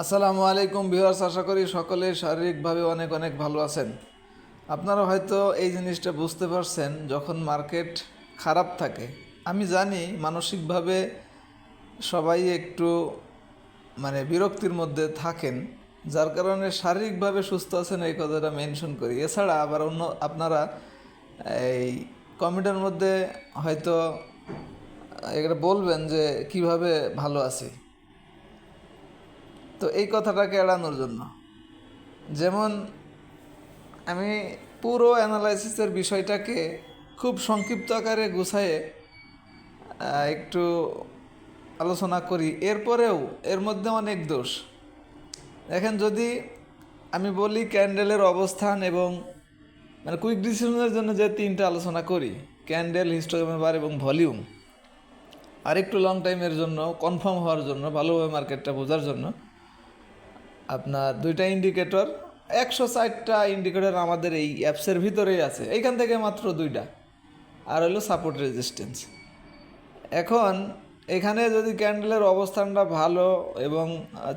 আসসালামু আলাইকুম ভিউয়ার্স, আশা করি সকলে শারীরিকভাবে অনেক অনেক ভালো আছেন। আপনারা হয়তো এই জিনিসটা বুঝতে পারছেন, যখন মার্কেট খারাপ থাকে, আমি জানি মানসিকভাবে সবাই একটু মানে বিরক্তির মধ্যে থাকেন, যার কারণে শারীরিকভাবে সুস্থ আছেন এই কথাটা মেনশন করি। এছাড়া আবার অন্য, আপনারা এই কমেন্টের মধ্যে হয়তো এটা বলবেন যে কীভাবে ভালো আছি। তো এই কথাটাকে এড়ানোর জন্য। যেমন আমি পুরো অ্যানালাইসিসের বিষয়টাকে খুব সংক্ষিপ্ত আকারে আহ, একটু আলোচনা করি। এরপরেও এর মধ্যে অনেক দোষ। দেখেন যদি আমি বলি ক্যান্ডেলের অবস্থান এবং মানে কুইক ডিসিশনের জন্য যে তিনটা আলোচনা করি ক্যান্ডেল হিস্টোগ্রামের বার এবং ভলিউম আর একটু লং টাইমের জন্য কনফার্ম হওয়ার জন্য ভালোভাবে মার্কেটটা বোঝার জন্য আপনার দুইটা ইন্ডিকেটর একশো ষাটটা ইন্ডিকেটর আমাদের এই অ্যাপসের ভিতরেই আছে। এইখান থেকে মাত্র দুইটা। আর হলো সাপোর্ট রেজিস্ট্যান্স এখন এখানে যদি ক্যান্ডেলের অবস্থানটা ভালো এবং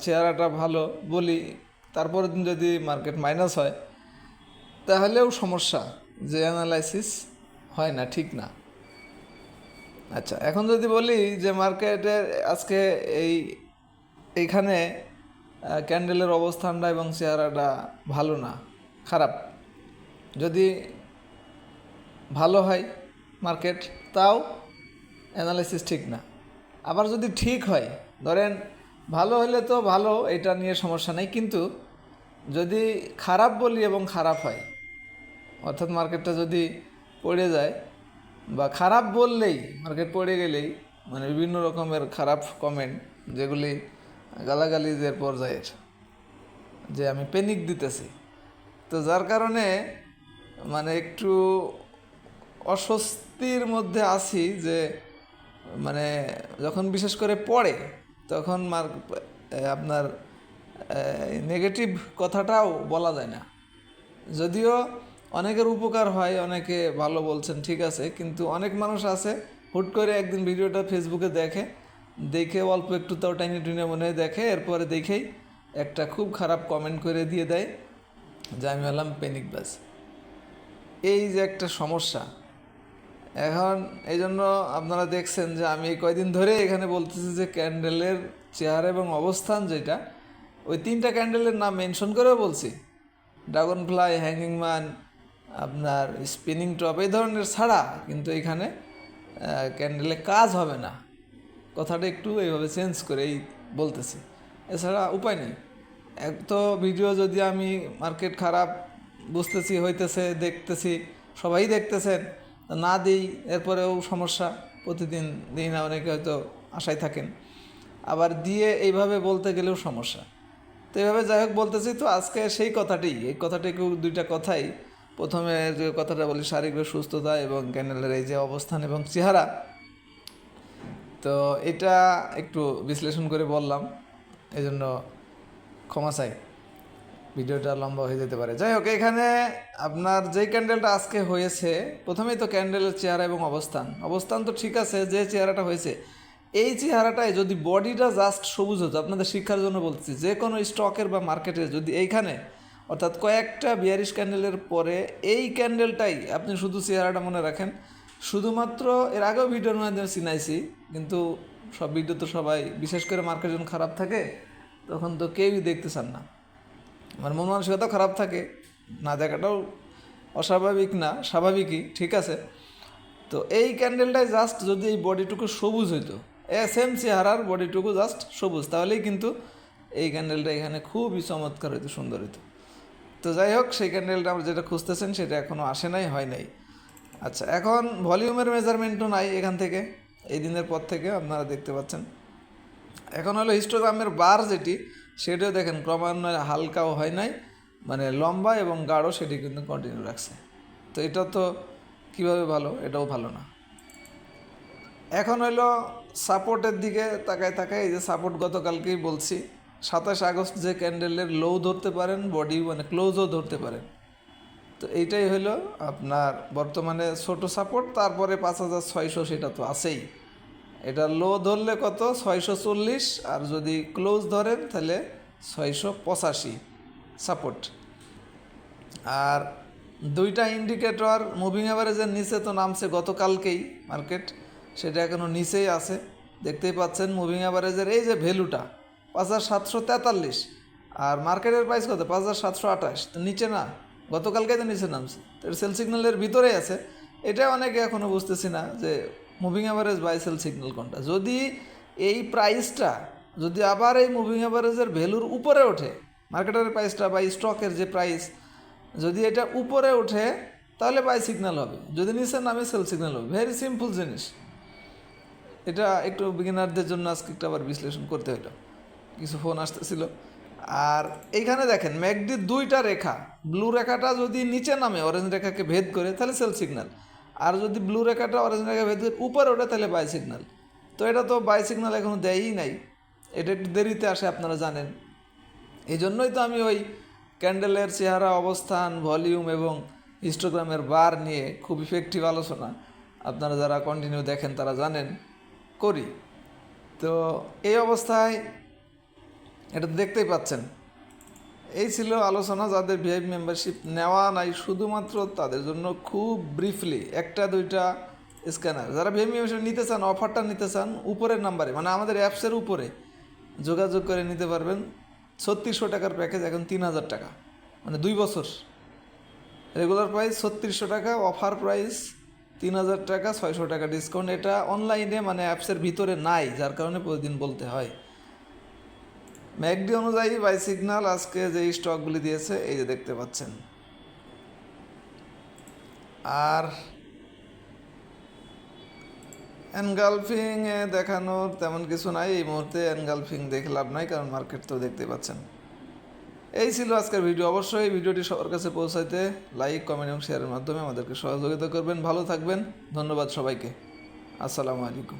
চেহারাটা ভালো বলি, তারপরের দিন যদি মার্কেট মাইনাস হয়, তাহলেও সমস্যা, যে অ্যানালাইসিস হয় না, ঠিক না। আচ্ছা এখন যদি বলি যে মার্কেটের আজকে এই, এইখানে ক্যান্ডেলের অবস্থানটা এবং চেহারাটা ভালো না, খারাপ। যদি ভালো হয় মার্কেট, তাও অ্যানালাইসিস ঠিক না। আবার যদি ঠিক হয়, ধরেন ভালো হলে তো ভালো, এটা নিয়ে সমস্যা নেই, কিন্তু যদি খারাপ বলি এবং খারাপ হয়, অর্থাৎ মার্কেটটা যদি পড়ে যায় বা খারাপ বললেই, মার্কেট পড়ে গেলেই মানে বিভিন্ন রকমের খারাপ কমেন্ট যেগুলি গালাগালিজের পর্যায়ের যে আমি প্যানিক দিতেছি। তো যার কারণে মানে একটু অস্বস্তির মধ্যে আছি যে মানে যখন বিশেষ করে পড়ে, তখন মার্ক আপনার নেগেটিভ কথাটাও বলা যায় না। যদিও অনেকের উপকার হয়, অনেকে ভালো বলছেন, ঠিক আছে, কিন্তু অনেক মানুষ আছে, হুট করে একদিন ভিডিওটা ফেসবুকে দেখে দেখে অল্প একটু তাও টাইনি টুনে মনে হয় দেখে, এরপরে দেখেই একটা খুব খারাপ কমেন্ট করে দিয়ে দেয়, যে আমি হলাম পেনিক বাস এই যে একটা সমস্যা। এখন এই জন্য আপনারা দেখছেন যে আমি এই কয়দিন ধরে এখানে বলতেছি যে ক্যান্ডেলের চেহারা এবং অবস্থান যেটা, ওই তিনটা ক্যান্ডেলের নাম মেনশন করেও বলছি। ড্রাগন ফ্লাই হ্যাঙ্গিং ম্যান আপনার স্পিনিং টপ এই ধরনের ছাড়া কিন্তু এখানে ক্যান্ডেলে কাজ হবে না। কথাটা একটু এইভাবে চেঞ্জ করেই বলতেছি। এছাড়া উপায় নেই। এক তো ভিডিও যদি আমি মার্কেট খারাপ, বুঝতেছি, হইতেছে, দেখতেছি, সবাই দেখতেছেন না দিই, এরপরেও সমস্যা। প্রতিদিন দিই না অনেকে হয়তো আশায় থাকেন। আবার দিয়ে এইভাবে বলতে গেলেও সমস্যা। তো এইভাবে যাই হোক বলতেছি তো, আজকে সেই কথাটি, এই কথাটিকে দুইটা কথাই, প্রথমে যে কথাটা বলি, শারীরিক সুস্থতা এবং ক্যানেলের এই যে অবস্থান এবং চেহারা তো এটা একটু বিশ্লেষণ করে বললাম এই জন্য ক্ষমা চাই। ভিডিওটা লম্বা হয়ে যেতে পারে। যাই হোক, এখানে আপনার যেই ক্যান্ডেলটা আজকে হয়েছে, প্রথমেই তো ক্যান্ডেলের চেহারা এবং অবস্থান। অবস্থান তো ঠিক আছে, যে চেহারাটা হয়েছে, এই চেহারাটায় যদি বডিটা জাস্ট সবুজ হতো, আপনাদের শিক্ষার জন্য বলতেছি যে কোনো স্টকের বা মার্কেটে যদি এইখানে, অর্থাৎ কয়েকটা বিয়ারিশ ক্যান্ডেলের পরে, এই ক্যান্ডেলটাই আপনি শুধু চেহারাটা মনে রাখেন শুধুমাত্র এর আগেও ভিডিওর মাধ্যমে চিনাইছি, কিন্তু সব ভিডিও তো সবাই, বিশেষ করে মার্কেট যখন খারাপ থাকে, তখন তো কেউই দেখতে চান না। আমার মন মানসিকতাও খারাপ থাকে, না দেখাটাও অস্বাভাবিক না, স্বাভাবিকই, ঠিক আছে? তো এই ক্যান্ডেলটায় জাস্ট যদি এই বডিটুকু সবুজ হইতো সেম চেহারার বডিটুকু জাস্ট সবুজ, তাহলেই কিন্তু এই ক্যান্ডেলটা এখানে খুবই চমৎকার হইতো, সুন্দর হইতো। তো যাই হোক, সেই ক্যান্ডেলটা আমরা যেটা খুঁজতেছেন, সেটা এখনও আসে নাই, হয় নাই। আচ্ছা এখন ভলিউমের মেজারমেন্টও নাই এখান থেকে, এই দিনের পর থেকে আপনারা দেখতে পাচ্ছেন। এখন হলো হিস্টোগ্রামের বার যেটি, সেটাও দেখেন, ক্রমান্বয়ে হালকাও হয় নাই মানে লম্বা এবং গাঢ় সেটি কিন্তু কন্টিনিউ রাখছে। তো এটা তো কীভাবে ভালো? এটাও ভালো না। এখন হলো সাপোর্টের দিকে তাকায় তাকায়, এই যে সাপোর্ট গতকালকেই বলছি, সাতাশ আগস্ট যে ক্যান্ডেলের লো ধরতে পারেন বডি মানে ক্লোজও ধরতে পারেন। তো এইটাই হলো আপনার বর্তমানে ছোট সাপোর্ট তারপরে পাঁচ হাজার ছয়শো সেটা তো আছেই। এটা লো ধরলে কত? ছয়শো চল্লিশ, আর যদি ক্লোজ ধরেন তাহলে ছয়শো পঁচাশি সাপোর্ট আর দুইটা ইন্ডিকেটর মুভিং অ্যাভারেজের নিচে তো নামছে গতকালকেই মার্কেট সেটা এখনও নিচেই আছে। দেখতেই পাচ্ছেন মুভিং অ্যাভারেজের এই যে ভ্যালুটা পাঁচ হাজার সাতশো তেতাল্লিশ। আর মার্কেটের প্রাইস কত? পাঁচ হাজার সাতশো আঠাশ। তো নিচে না? গতকালকে তো নিচে নামছে। সেল সিগন্যালের ভিতরেই আছে। এটা অনেকে এখনও বুঝতেছি না যে moving average buy sell signal কোনটা। যদি এই প্রাইসটা যদি আবার এই মুভিং অ্যাভারেজের ভ্যালুর উপরে ওঠে মার্কেটের প্রাইসটা বা স্টকের যে প্রাইস যদি এটা উপরে ওঠে, তাহলে বাই সিগন্যাল হবে। যদি নিচে নামে সেল সিগন্যাল হবে। ভেরি সিম্পল জিনিস। এটা একটু বিগিনারদের জন্য আজকে একটু আবার বিশ্লেষণ করতে হলো কিছু ফোন আসতেছিল। আর এইখানে দেখেন ম্যাকডির দুইটা রেখা। ব্লু রেখাটা যদি নিচে নামে অরেঞ্জ রেখাকে ভেদ করে, তাহলে সেল সিগন্যাল আর যদি ব্লু রেখাটা অরেঞ্জ রেখা ভেদ করে, উপরে ওঠে, তাহলে বাই সিগন্যাল তো এটা তো বাই সিগন্যাল এখনও দেয়ই নাই। এটা একটু দেরিতে আসে, আপনারা জানেন। এই জন্যই তো আমি ওই ক্যান্ডেলের চেহারা, অবস্থান ভলিউম এবং হিস্টোগ্রামের বার নিয়ে খুব ইফেক্টিভ আলোচনা আপনারা যারা কন্টিনিউ দেখেন, তারা জানেন, করি। তো এই অবস্থায় এটা দেখতেই পাচ্ছেন। এই ছিল আলোচনা যাদের ভিআইপ মেম্বারশিপ নেওয়া নাই, শুধুমাত্র তাদের জন্য খুব ব্রিফলি একটা দুইটা স্ক্যানার যারা ভিআইপ মেম্বারশিপ নিতে চান অফারটা নিতে চান, উপরের নাম্বারে মানে আমাদের অ্যাপসের উপরে যোগাযোগ করে নিতে পারবেন। ছত্রিশশো টাকার প্যাকেজ এখন তিন হাজার টাকা মানে দুই বছর। রেগুলার প্রাইস ছত্রিশশো টাকা অফার প্রাইস তিন হাজার টাকা, ছয়শো টাকা ডিসকাউন্ট এটা অনলাইনে মানে অ্যাপসের ভিতরে নাই, যার কারণে প্রতিদিন বলতে হয়। ম্যাকডি অনুযায়ী বাই সিগনাল আজকে যে স্টকগুলি দিয়েছে, এই যে দেখতে পাচ্ছেন। আর এনগালফিং এ দেখানোর তেমন কিছু নাই, এই মুহূর্তে এনগালফিং দেখে লাভ নাই, কারণ মার্কেট তো দেখতে পাচ্ছেন। এই ছিল আজকের ভিডিও। অবশ্যই ভিডিওটি সবার কাছে পৌঁছাইতে লাইক, কমেন্ট এবং শেয়ারের মাধ্যমে আমাদেরকে সহযোগিতা করবেন। ভালো থাকবেন। ধন্যবাদ সবাইকে। আসসালামু আলাইকুম।